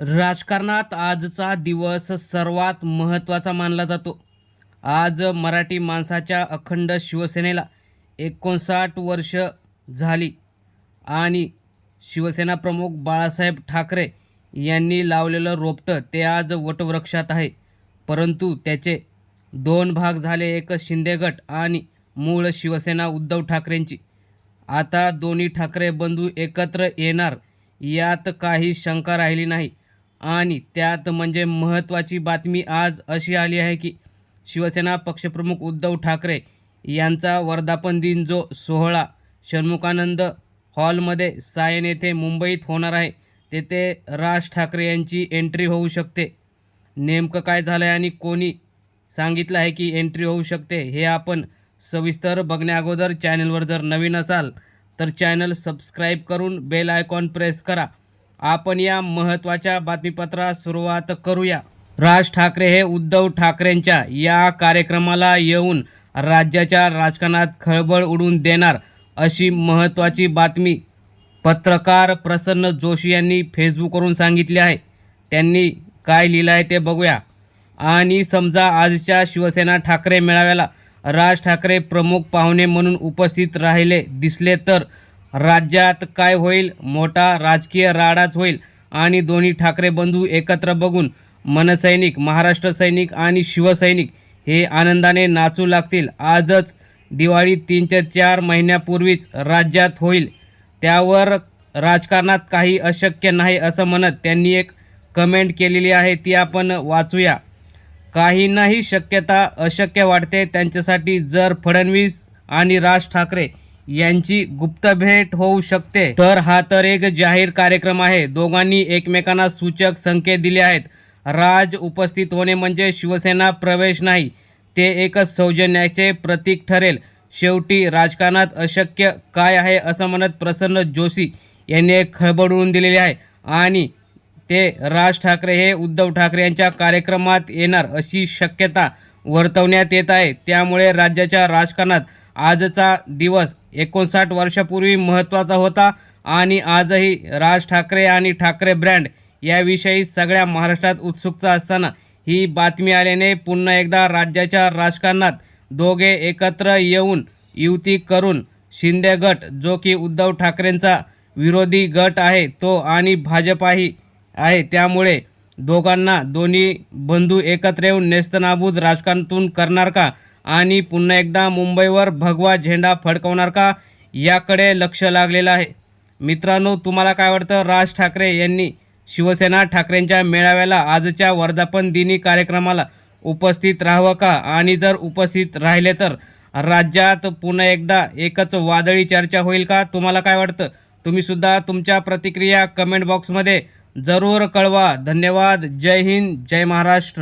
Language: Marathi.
राजकारणात आजचा दिवस सर्वात महत्त्वाचा मानला जातो. आज मराठी माणसाच्या अखंड शिवसेनेला एकोणसाठ वर्ष झाली आणि शिवसेना प्रमुख बाळासाहेब ठाकरे यांनी लावलेलं रोपटं ते आज वटवृक्षात आहे. परंतु त्याचे दोन भाग झाले एक शिंदे गट आणि मूळ शिवसेना उद्धव ठाकरेंची. आता दोन्ही ठाकरे बंधू एकत्र येणार यात काही शंका राहिली नाही. आणि त्यात म्हणजे महत्त्वाची बातमी आज अशी आली आहे की शिवसेना पक्षप्रमुख उद्धव ठाकरे यांचा वर्धापन दिन जो सोहळा षण्मुखानंद हॉलमध्ये सायन येथे मुंबईत होणार आहे तेथे राज ठाकरे यांची एंट्री होऊ शकते. नेमकं काय झालं आहे आणि कोणी सांगितलं आहे की एंट्री होऊ शकते हे आपण सविस्तर बघण्याअगोदर चॅनलवर जर नवीन असाल तर चॅनल सबस्क्राईब करून बेल आयकॉन प्रेस करा. आपण या महत्त्वाच्या बातमीपत्रास सुरुवात करूया. राज ठाकरे हे उद्धव ठाकरेंच्या या कार्यक्रमाला येऊन राज्याच्या राजकारणात खळबळ उडून देणार अशी महत्त्वाची बातमी पत्रकार प्रसन्न जोशी यांनी फेसबुकवरून सांगितले आहे. त्यांनी काय लिहिलं आहे ते बघूया. आणि समजा आजच्या शिवसेना ठाकरे मेळाव्याला राज ठाकरे प्रमुख पाहुणे म्हणून उपस्थित राहिले दिसले तर राज्यात काय होईल? मोठा राजकीय राडाच होईल. आणि दोन्ही ठाकरे बंधू एकत्र बघून मनसैनिक महाराष्ट्र सैनिक आणि शिवसैनिक हे आनंदाने नाचू लागतील. आजच दिवाळी तीन ते चार महिन्यापूर्वीच राज्यात होईल. त्यावर राजकारणात काही अशक्य नाही असं म्हणत त्यांनी एक कमेंट केलेली आहे. ती आपण वाचूया. काहींनाही शक्यता अशक्य वाटते. त्यांच्यासाठी जर फडणवीस आणि राज ठाकरे यांची गुप्त भेट होऊ शकते. तर हा तर एक जाहीर कार्यक्रम आहे. दोघांनी एकमेकांना सूचक संकेत दिले आहेत. राज उपस्थित होणे म्हणजे शिवसेना प्रवेश नाही. ते एकच सौजन्याचे प्रतीक ठरेल. शेवटी राजकारणात अशक्य काय आहे असं म्हणत प्रसन्न जोशी यांनी एक खळबळवून दिलेली आहे. आणि ते राज ठाकरे हे उद्धव ठाकरे यांच्या कार्यक्रमात येणार अशी शक्यता वर्तवण्यात येत आहे. त्यामुळे राज्याच्या राजकारणात आजचा दिवस एकोणसाठ वर्षापूर्वी महत्त्वाचा होता आणि आजही राज ठाकरे आणि ठाकरे ब्रँड याविषयी सगळ्या महाराष्ट्रात उत्सुकता असताना ही बातमी आल्याने पुन्हा एकदा राज्याच्या राजकारणात दोघे एकत्र येऊन युती करून शिंदे गट जो की उद्धव ठाकरेंचा विरोधी गट आहे तो आणि भाजपाही आहे त्यामुळे दोघांना दोन्ही बंधू एकत्र येऊन नेस्तनाबूद राजकारणातून करणार का? आणि पुन्हा एकदा मुंबईवर भगवा झेंडा फडकवणार का? याकडे लक्ष लागलेलं आहे. मित्रांनो तुम्हाला काय वाटतं? राज ठाकरे यांनी शिवसेना ठाकरेंच्या मेळाव्याला आजच्या वर्धापन दिनी कार्यक्रमाला उपस्थित राहावं का? आणि जर उपस्थित राहिले तर राज्यात पुन्हा एकदा एकच वादळी चर्चा होईल का? तुम्हाला काय वाटतं? तुम्हीसुद्धा तुमच्या प्रतिक्रिया कमेंट बॉक्समध्ये जरूर कळवा. धन्यवाद. जय हिंद. जय महाराष्ट्र.